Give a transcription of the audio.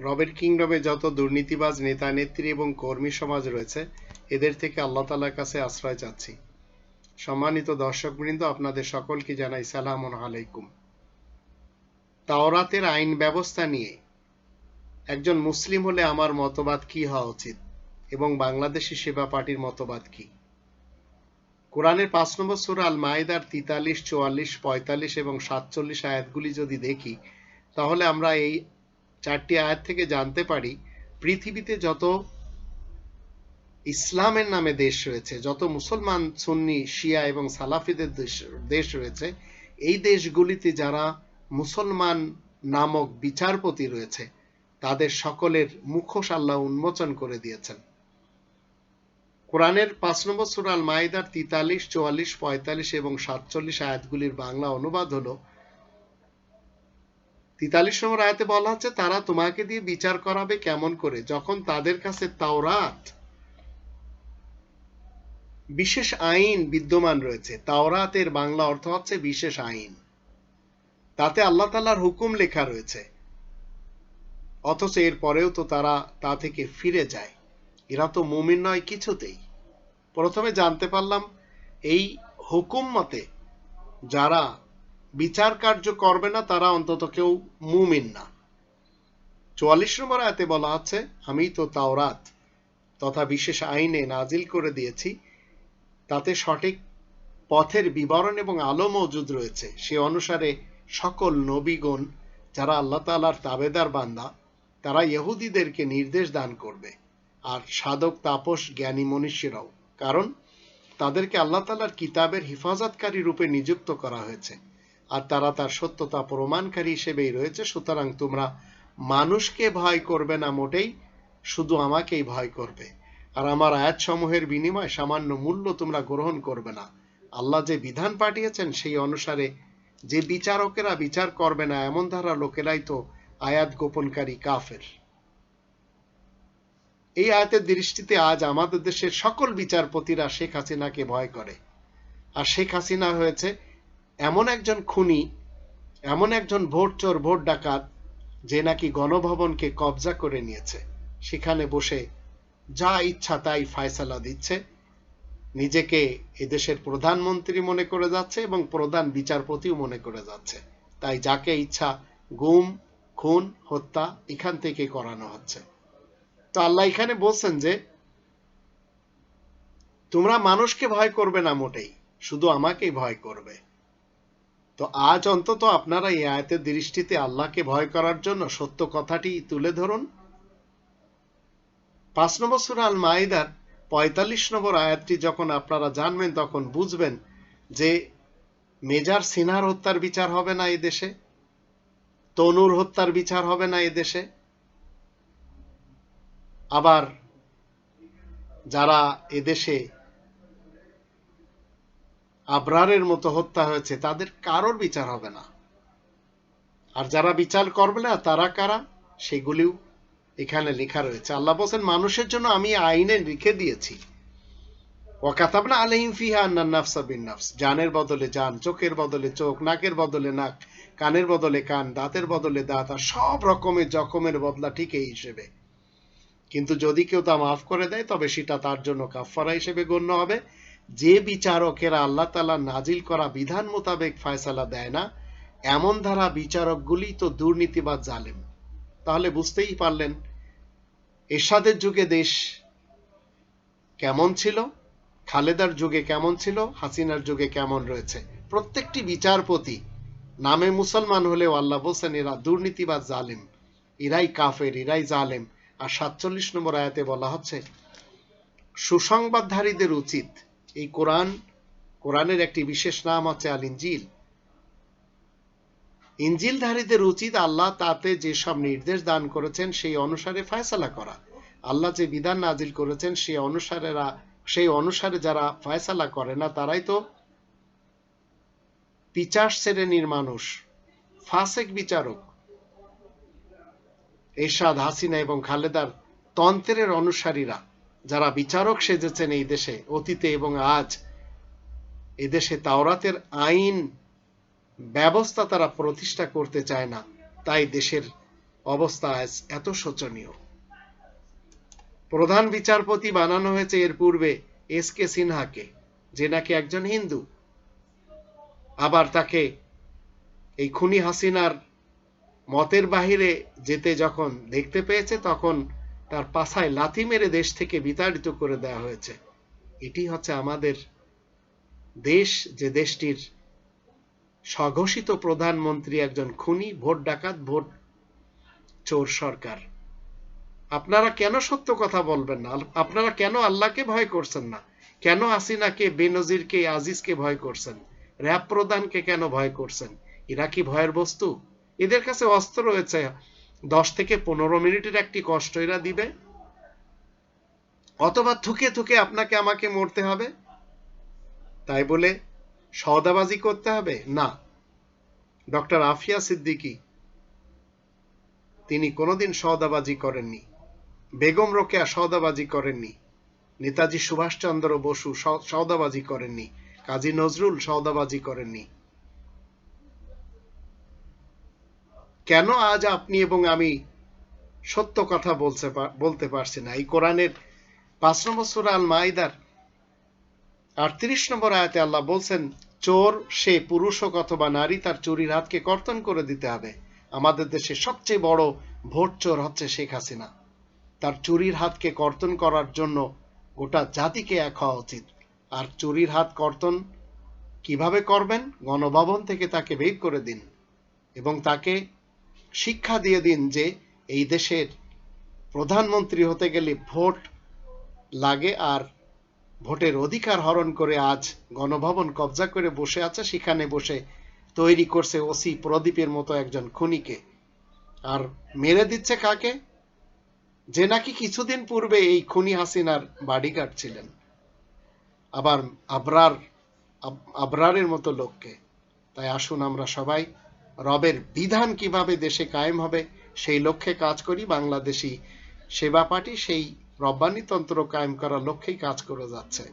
রবের কিংডমে যত দুর্নীতিবাজ নেতা, নেত্রী এবং কর্মী সমাজ রয়েছে, এদের থেকে আল্লাহ তালার কাছে আশ্রয় চাচ্ছি। সম্মানিত দর্শকবৃন্দ, আপনাদের সকলকে জানাই সালাম আলাইকুম। তাওরাতের আইন ব্যবস্থা নিয়ে একজন মুসলিম হলে আমার মতবাদ কি হওয়া উচিত এবং বাংলাদেশি সেবা পার্টির মতবাদ কি? কোরআনের পাঁচ নম্বর সুরা আল মায়েদার তিতাল্লিশ, চুয়াল্লিশ, পঁয়তাল্লিশ এবং সাতচল্লিশ আয়াতগুলি যদি দেখি, তাহলে আমরা এই চারটি আয়াত থেকে জানতে পারি, পৃথিবীতে যত ইসলামের নামে দেশ রয়েছে, যত মুসলমান, সুন্নি, শিয়া এবং সালাফিদের দেশ রয়েছে, এই দেশগুলিতে যারা মুসলমান নামক বিচারপতি রয়েছে, তাদের সকলের মুখোশ আল্লাহ উন্মোচন করে দিয়েছেন। কোরআনের পাঁচ নম্বর সুরাল মাইদার তিতাল্লিশ, চুয়াল্লিশ, পঁয়তাল্লিশ এবং সাতচল্লিশ আয়াতগুলির বাংলা অনুবাদ হলো তিতাল্লিশ নম্বর আয়াতে বলা হচ্ছে, তারা তোমাকে দিয়ে বিচার করাবে কেমন করে? যখন তাদের কাছে তাওরাত, বিশেষ আইন বিদ্যমান রয়েছে। তাওরাতের বাংলা অর্থ হচ্ছে বিশেষ আইন। তাতে আল্লাহ তাল্লাহর হুকুম লেখা রয়েছে। অথচ এর পরেও তো তারা তা থেকে ফিরে যায়। এরা তো মুমিন নয় কিছুতেই। প্রথমে জানতে পারলাম, এই হুকুম মতে যারা বিচার কার্য করবে না, তারা অন্তত কেউ মুমিন না। চুয়াল্লিশ নম্বর আয়াতে বলা আছে আমি তো তাওরাত তথা বিশেষ আইনে নাজিল করে দিয়েছি, তাতে সঠিক পথের বিবরণ এবং আলো মজুদ রয়েছে। সে অনুসারে সকল নবীগণ, যারা আল্লাহ তালার তাবেদার বান্দা, তারা ইহুদিদেরকে নির্দেশ দান করবে, আর সাধক, তাপস, জ্ঞানী মনীষীরাও। কারণ তাদেরকে আল্লাহ তালার কিতাবের হিফাজতকারী রূপে নিযুক্ত করা হয়েছে। আর তারা তার সত্যতা প্রমাণকারী হিসেবেই রয়েছে, সুতরাং তোমরা মানুষকে ভয় করবে না মোটেই, শুধু আমাকেই ভয় করবে। আর আমার আয়াত সমূহের বিনিময়ে সামান্য মূল্য তোমরা গ্রহণ করবে না। আল্লাহ যে বিধান পাঠিয়েছেন, সেই অনুসারে যে বিচারকেরা বিচার করবে না, এমন ধারা লোকেরাই তো আয়াত গোপনকারী কাফের। এই আয়াতের দৃষ্টিতে আজ আমাদের দেশের সকল বিচারপতিরা শেখ হাসিনাকে ভয় করে। আর শেখ হাসিনা হয়েছে এমন একজন খুনি, এমন একজন ভোট চোর, ভোট ডাকাত, যে নাকি গণভবনকে কবজা করে নিয়েছে। সেখানে বসে যা ইচ্ছা তাই ফায়সালা দিচ্ছে। নিজেকে এদেশের প্রধানমন্ত্রী মনে করে যাচ্ছে এবং প্রধান বিচারপতিও মনে করে যাচ্ছে। তাই যাকে ইচ্ছা গুম, খুন, হত্যা এখান থেকে করানো হচ্ছে। তো আল্লাহ এখানে বলছেন যে, তোমরা মানুষকে ভয় করবে না মোটেই, শুধু আমাকেই ভয় করবে। তো আজ অন্তত আপনারা এই আয়াতের দৃষ্টিতে আল্লাহকে ভয় করার জন্য সত্য কথাটি তুলে ধরুন। পাঁচ নম্বর সুরা আল মাইদার পঁয়তাল্লিশ নম্বর আয়াতটি যখন আপনারা জানবেন, তখন বুঝবেন যে মেজার সিনহার হত্যার বিচার হবে না এই দেশে, তনুর হত্যার বিচার হবে না এই দেশে। আবার যারা এদেশে আবরারের মতো হত্যা হয়েছে, তাদের কারোর বিচার হবে না। আর যারা বিচার করবে না, তারা কারা? সেগুলিও এখানে লেখা রয়েছে। আল্লাহ বলছেন, মানুষের জন্য আমি আইনে লিখে দিয়েছি। ওয়াকাতাবনা আলাইহিম ফিহা আন্নান নাফসা বিন নাফস জানের বদলে জান, চোখের বদলে চোখ, নাকের বদলে নাক, কানের বদলে কান, দাঁতের বদলে দাঁত, আর সব রকমের জখমের বদলা ঠিক এই হিসেবে। কিন্তু যদি কেউ তা মাফ করে দেয়, তবে সেটা তার জন্য কাফফারা হিসেবে গণ্য হবে। যে বিচারকেরা আল্লাহ তালা নাজিল করা বিধান মোতাবেক ফয়সালা দেয় না, এমন ধারা বিচারকগুলি তো দুর্নীতিবাদ জালেম। তাহলে বুঝতেই পারলেন, এরশাদের যুগে দেশ কেমন ছিল, খালেদার যুগে কেমন ছিল, হাসিনার যুগে কেমন রয়েছে। প্রত্যেকটি বিচারপতি নামে মুসলমান হলেও আল্লাহ বলছেন, এরা দুর্নীতিবাদ জালেম, এরাই কাফের, এরাই জালেম। আর সাতচল্লিশ নম্বর আয়াতে বলা হচ্ছে, সুসংবাদধারীদের উচিত এই কোরআন, কোরআনের একটি বিশেষ নাম হচ্ছে আল ইঞ্জিল ইঞ্জিলধারীদের উচিত আল্লাহ তাতে যেসব নির্দেশ দান করেছেন সেই অনুসারে ফয়সালা করা। আল্লাহ যে বিধান নাজিল করেছেন সেই অনুসারেরা সেই অনুসারে যারা ফয়সালা করে না, তারাই তো পিচার শ্রেণির মানুষ, ফাসেক বিচারক। এরশাদ হাসিনা এবং খালেদার তন্ত্রের অনুসারীরা। যারা বিচারক সেজেছেন এই দেশে, অতীতে এবং আজ এদেশে তাওরাতের আইন ব্যবস্থা তারা প্রতিষ্ঠা করতে চায় না। তাই দেশের অবস্থা আজ এত শোচনীয়। প্রধান বিচারপতি বানানো হয়েছে এর পূর্বে এস কে সিনহাকে, যে নাকি একজন হিন্দু। আবার তাকে এই খুনি হাসিনার মতের বাহিরে যেতে যখন দেখতে পেয়েছে, তখন তার পাছায় লাথি মেরে দেশ থেকে বিতাড়িত করে দেওয়া হয়েছে। এটি হচ্ছে আমাদের দেশ, যে দেশটির স্বঘোষিত প্রধানমন্ত্রী একজন খুনি, ভোট ডাকাত, ভোট চোর সরকার। আপনারা কেন সত্য কথা বলবেন না? আপনারা কেন আল্লাহকে ভয় করছেন না? কেন হাসিনাকে, বেনজিরকে, আজিজকে ভয় করছেন? র্যাব প্রধানকে কেন ভয় করছেন? এরা কি ভয়ের বস্তু? এদের কাছে অস্ত্র রয়েছে। দশ থেকে পনেরো মিনিটের একটি কষ্ট এরা দিবে। অথবা থুকে থুকে আপনাকে আমাকে মরতে হবে। তাই বলে সওদাবাজি করতে হবে? না। ডক্টর আফিয়া সিদ্দিকী, তিনি কোনোদিন সওদাবাজি করেননি। বেগম রোকেয়া সওদাবাজি করেননি। নেতাজি সুভাষচন্দ্র বসু সওদাবাজি করেননি। কাজী নজরুল সওদাবাজি করেননি। কেন আজ আপনি এবং আমি সত্য কথা বলছে বলতে পারছি না? এই কোরআনের পাঁচ নম্বর সুরা আল মাইদার আটত্রিশ নম্বর আয়াতে আল্লাহ বলছেন, চোর, সে পুরুষ হোক অথবা নারী, তার চুরির হাতকে কর্তন করে দিতে হবে। আমাদের দেশে সবচেয়ে বড় ভোট চোর হচ্ছে শেখ হাসিনা। তার চুরির হাতকে কর্তন করার জন্য গোটা জাতিকে এক হওয়া উচিত। আর চুরির হাত কর্তন কীভাবে করবেন? গণভবন থেকে তাকে বের করে দিন এবং তাকে শিক্ষা দিয়ে দিন যে এই দেশের প্রধানমন্ত্রী হতে গেলে ভোট লাগে আর ভোটের অধিকার হরণ করে আজ গণভবন কবজা করে বসে আছে। সেখানে বসে তৈরি করছে ওসি প্রদীপের মতো একজন খুনিকে। আর মেরে দিচ্ছে কাকে? যে নাকি কিছুদিন পূর্বে এই খুনি হাসিনার বাডিগার্ড ছিলেন। আবার আবরার আবরারের মতো লোককে। তাই আসুন আমরা সবাই রবের বিধান কীভাবে দেশে কায়েম হবে, সেই লক্ষ্যে কাজ করি, বাংলাদেশি সেবা পার্টি সেই রব্বানি তন্ত্র কায়েম করার লক্ষ্যেই কাজ করে যাচ্ছে।